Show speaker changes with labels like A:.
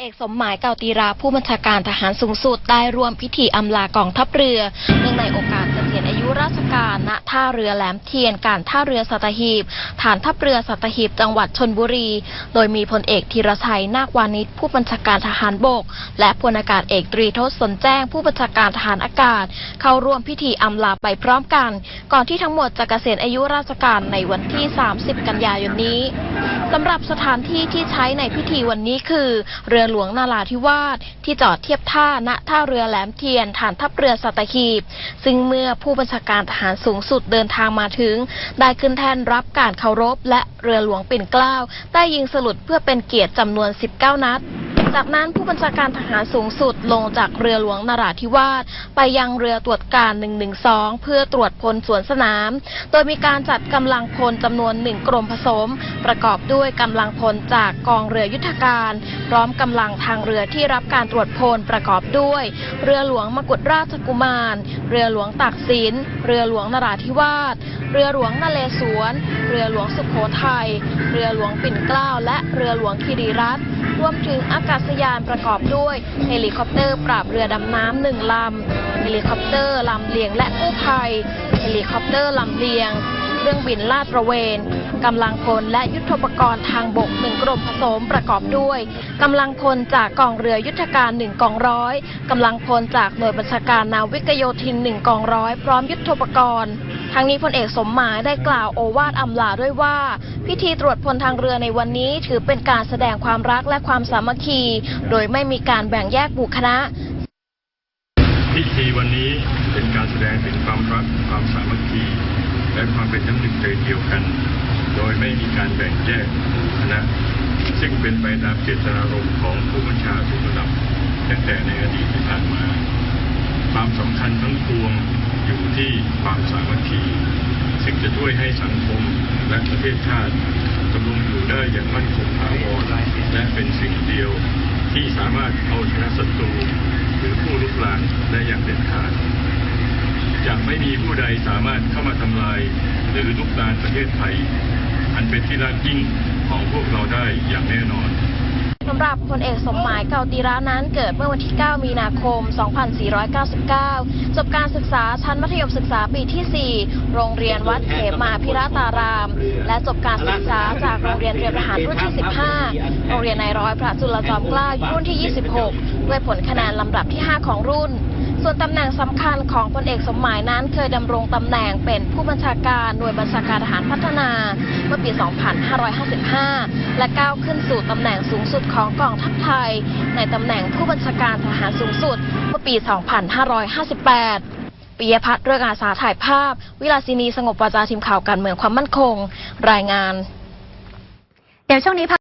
A: เอกสมหมายเก่าตีราผู้บัญชาการทหารสูงสุดได้ร่วมพิธีอำลากองทัพเรือ เนื่องในโอกาสเกษียณอายุราชการณท่าเรือแหลมเทียนการท่าเรือสัตหีบ ฐานทัพเรือสัตหีบจังหวัดชนบุรี โดยมีพลเอกธีรชัยนาควานิชผู้บัญชาการทหารบก และพลอากาศเอกตรีทศสนแจ้ง ผู้บัญชาการทหารอากาศ เข้าร่วมพิธีอำลาไปพร้อมกัน ก่อนที่ทั้งหมดจะเกษียณอายุราชการในวันที่ 30 กันยายนนี้สำหรับสถานที่ที่ใช้ในพิธีวันนี้คือเรือหลวงนาราธิวาสที่จอดเทียบท่าณท่าเรือแหลมเทียนฐานทัพเรือสัตหีบ ซึ่งเมื่อผู้บัญชาการทหารสูงสุดเดินทางมาถึง ได้ขึ้นแทนรับการเคารพและเรือหลวงปิ่นเกล้าได้ยิงสลุดเพื่อเป็นเกียรติจำนวน 19 นัด จากนั้นผู้บัญชาการทหารสูงสุดลงจากเรือหลวงนราธิวาสไปยังเรือตรวจการ 112 เพื่อตรวจพลสวนสนาม โดยมีการจัดกำลังพลจำนวนหนึ่งกรมผสม ประกอบด้วยกำลังพลจากกองเรือยุทธการ พร้อมกำลังทางเรือที่รับการตรวจพลประกอบด้วย เรือหลวงมกุฎราชกุมาร เรือหลวงตากสิน เรือหลวงนราธิวาส เรือหลวงนเลสวน เรือหลวงสุโขทัย เรือหลวงปิ่นเกล้า และเรือหลวงคีรีรัตน์รวมถึงอากาศยานประกอบด้วยเฮลิคอปเตอร์ปราบเรือดำน้ำหนึ่งลำ เฮลิคอปเตอร์ลำเลียงและกู้ภัย เฮลิคอปเตอร์ลำเลียงเครื่องบินลาดตระเวนกำลังพลและยุทธปกรณ์ทางบกหนึ่งกรมผสมประกอบด้วยกำลังพลจากกองเรือยุทธการหนึ่งกองร้อยกำลังพลจากหน่วยบัญชาการนาวิกโยธินหนึ่งกองร้อยพร้อมยุทธปกรณ์ ทั้งนี้พลเอกสมหมายได้กล่าวโอวาทอำลาด้วยว่า พิธีตรวจพลทางเรือในวันนี้ถือเป็นการแสดงความรักและความสามัคคี โดยไม่มีการแบ่งแยกหมู่คณะ
B: พิธีวันนี้เป็นการแสดงถึงความรักความสามัคคี และความเป็นน้ำหนึ่งใจเดียวกัน โดยไม่มีการแบ่งแยกคณะซึ่งเป็นไปตามเจตนารมณ์ของผู้บัญชาทุกระดับตั้งแต่ในอดีตที่ผ่านมา ความสำคัญทั้งปวง อยู่ที่ความสามัคคีซึ่งจะช่วยให้สังคมและประเทศชาติดำรงอยู่ได้อย่างมั่นคงถาวรและเป็นสิ่งเดียวที่สามารถเอาชนะศัตรูหรือผู้ลุกลานได้อย่างเด็ดขาดจะไม่มีผู้ใดสามารถเข้ามาทำลายหรือลุกลานประเทศไทย อันเป็นที่รักยิ่งของพวกเราได้อย่างแน่นอน
A: สำหรับพลเอกสมหมายเก่าตีระนั้นเกิดเมื่อวันที่ 9 มีนาคม 2499 จบการศึกษาชั้นมัธยมศึกษาปีที่ 4 โรงเรียนวัดเขมาพิราตาราม และจบการศึกษาจากโรงเรียนเตรียมทหารรุ่นที่ 15 โรงเรียนนายร้อยพระจุลจอมเกล้ารุ่นที่ 26 ด้วยผลคะแนนลำดับที่ 5 ของรุ่นส่วนตำแหน่งสำคัญของพลเอกสมหมายนั้นเคยดำรงตำแหน่งเป็นผู้บัญชาการหน่วยบัญชาการทหารพัฒนา ปี 2555 และก้าวขึ้นสู่ตำแหน่งสูงสุดของกองทัพไทย ในตำแหน่งผู้บัญชาการทหารสูงสุดเมื่อปี 2558ปิยพัฒน์เรื่องอาสาถ่ายภาพ วิลาสินีสงบวาจาทีมข่าวการเมืองความมั่นคง รายงาน
C: เดี๋ยวช่วงนี้พัก